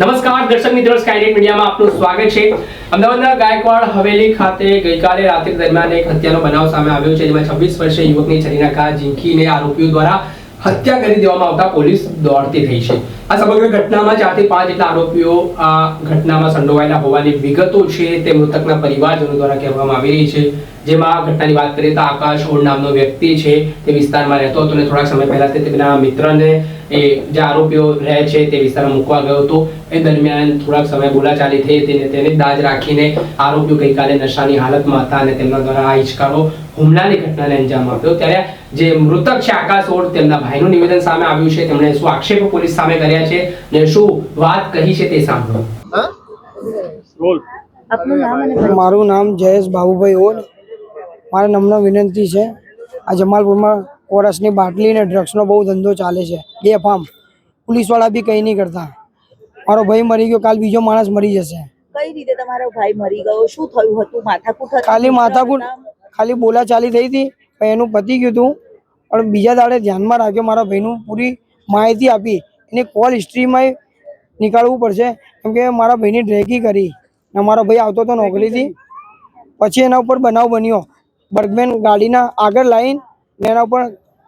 નમસ્કાર, દર્શક મિત્રો સ્કાયનેટ મીડિયામાં આપનું સ્વાગત છે. અમદાવાદના ગાયકવાડ હવેલી ખાતે ગઈકાલે રાત્રિ દરમિયાન એક હત્યાનો બનાવ સામે આવ્યો છે, જેમાં છવ્વીસ વર્ષીય યુવકની છરીના ઘા ઝીંકીને આરોપીઓ દ્વારા હત્યા કરી દેવામાં આવતા પોલીસ દોડતી થઈ છે. આ સમગ્ર ઘટનામાં ચારથી પાંચ જેટલા આરોપીઓ આ ઘટનામાં સંડોવાયેલા હોવાની વિગતો છે તે મૃતકના પરિવારજનો દ્વારા કહેવામાં આવી રહી છે. જેમાં ઘટનાની વાત કરીએ તો આકાશ ઓળ નામનો વ્યક્તિ છે, તે વિસ્તારમાં રહેતો હતો અને થોડાક સમય પહેલા તે તેના મિત્રને એ જે આરોપીઓ રહે છે તે વિસ્તારમાં મૂકવા ગયો હતો. એ દરમિયાન થોડાક સમય બોલાચાલી થઈ હતી તેને દાજ રાખીને આરોપીઓ ગઈકાલે નશાની હાલતમાં હતા અને તેમના દ્વારા આ હિચકારો હુમલાની ઘટનાને અંજામ આપ્યો. ત્યારે જે મૃતક છે આકાશ ઓડ તેમના ભાઈનું નિવેદન સામે આવ્યું છે. તેમણે શું આક્ષેપો પોલીસ સામે કર્યા છે અને શું વાત કહી છે તે સાંભળો. મારું નામ જયેશ બાબુભાઈ ઓડ. મારા નમ્ર વિનંતી છે. આ જમાલપુરમાં કોરસની બાટલી ને ડ્રગ્સનો બહુ ધંધો ચાલે છે. બે ફાર્મ પોલીસવાળા બી કંઈ નહીં કરતા. મારો ભાઈ મરી ગયો કાલ બીજો માણસ મરી જશે. કઈ રીતે તમારો ભાઈ મરી ગયો? શું થયું હતું? માથાકૂટ ખાલી માથાકૂટ ખાલી બોલાચાલી થઈ હતી પણ એનું પતી ગયું હતું. પણ બીજા દાડે ધ્યાનમાં રાખ્યો મારા ભાઈનું પૂરી માહિતી આપી. એની કોલ હિસ્ટ્રીમાં નીકાળવું પડશે. કેમ કે મારા ભાઈની ડ્રેકી કરી. ને મારો ભાઈ આવતો હતો નોકરીથી. પછી એના ઉપર બનાવ બન્યો. બર્ગમેન ગાડીના આગળ લાઈન ને એના ઉપર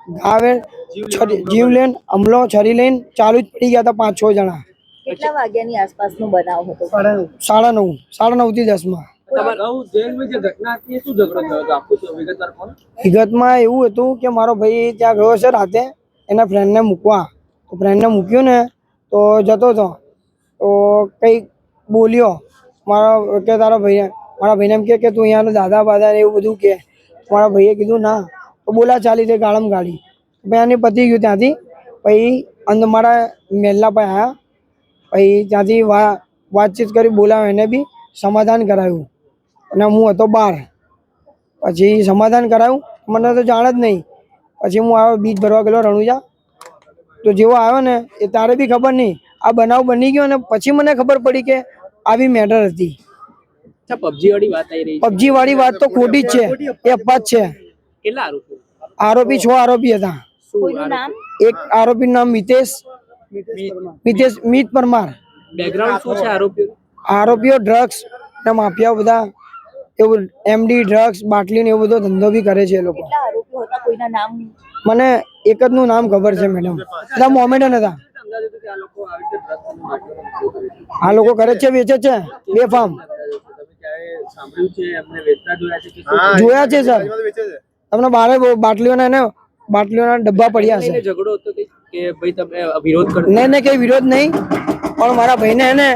ઘાવે છરી- જીવલેણ હમલો છરી લઈને ચાલુ જ પડી ગયા હતા પાંચ છ જણા. કેટલા વાગ્યાની આસપાસનો બનાવ હતો? સાડા નવ સાડા નવથી દસમાં વિગતમાં એવું હતું કે મારો ભાઈ ત્યાં ગયો છે રાતે એના ફ્રેન્ડને મૂકવા. તો ફ્રેન્ડને મૂક્યો ને તો જતો હતો તો કંઈક બોલ્યો. મારા કે તારા ભાઈ મારા ભાઈને એમ કે તું અહીંયાનો દાદા બાદા એવું બધું કે. મારા ભાઈએ કીધું ના તો બોલા ચાલી છે ગાળમ ગાડી ભાઈ એની પતી ગયું ત્યાંથી. પછી અંદર મારા મહેલના પર આવ્યા પછી ત્યાંથી વા વાતચીત કરી બોલાવ્યો એને બી સમાધાન કરાવ્યું અને હું હતો બહાર પછી સમાધાન કરાયું. મને તો જાણ જ નહીં. પછી હું આવ્યો બીજ ભરવા ગયેલો રણુજા. તો જેવો આવ્યો ને એ તારે બી ખબર નહીં. આ બનાવ બની ગયો ને પછી મને ખબર પડી કે આવી મેટર હતી. પબજી વાળી વાત પબજી વાળી વાત તો ખોટી જ છે. એ અપવાદ છે. કેટલા આરોપી? આરોપી છ આરોપી હતા. એક આરોપીનું નામ મિતેશ. મિતેશ મિત પરમાર. બેકગ્રાઉન્ડ શું છે આરોપીઓ આરોપીઓ ડ્રગ્સ ને માફિયા બધા એવું એમડી ડ્રગ્સ બાટલી ને એવો બધો ધંધો બી કરે છે એ લોકો. કેટલા આરોપીઓ હતા કોઈના નામ? મને એક જ નું નામ ખબર છે મેડમ બધા મોમેડન હતા. આ લોકો કરે છે વેચે છે બે ફાર્મ જોયા છે સર તમને બારે બાટલીઓના એને બાટલીઓના ડબ્બા પડ્યા છે ઝઘડો હતો કે ભાઈ તમે વિરોધ કરો? નહીં નહીં કઈ વિરોધ નહીં. પણ મારા ભાઈને એને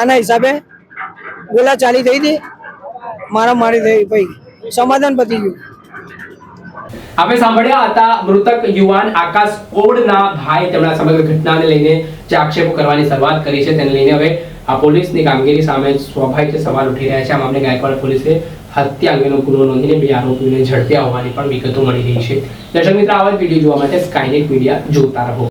આના હિસાબે ગોલા ચાલી થઈ હતી. મારા મારી થઈ ભાઈ. સમાધાન પતી ગયું. આપણે સાંભળ્યા હતા મૃતક યુવાન આકાશ કોડના ભાઈ તેમના સમગ્ર ઘટનાને લઈને જે આક્ષેપો કરવાની શરૂઆત કરી છે તેને લઈને હવે આ પોલીસની કામગીરી સામે સ્વાભાવિક સવાલ ઉઠી રહ્યા છે. આ મામલે ગાયકવાડ પોલીસે હત્યા અંગેનો ગુનો નોંધીને બે આરોપીઓને ઝડપ્યા હોવાની પણ વિગતો મળી રહી છે. દર્શક મિત્રો, આવા જ વીડિયો જોવા માટે સ્કાયનેટ મીડિયા જોતા રહો.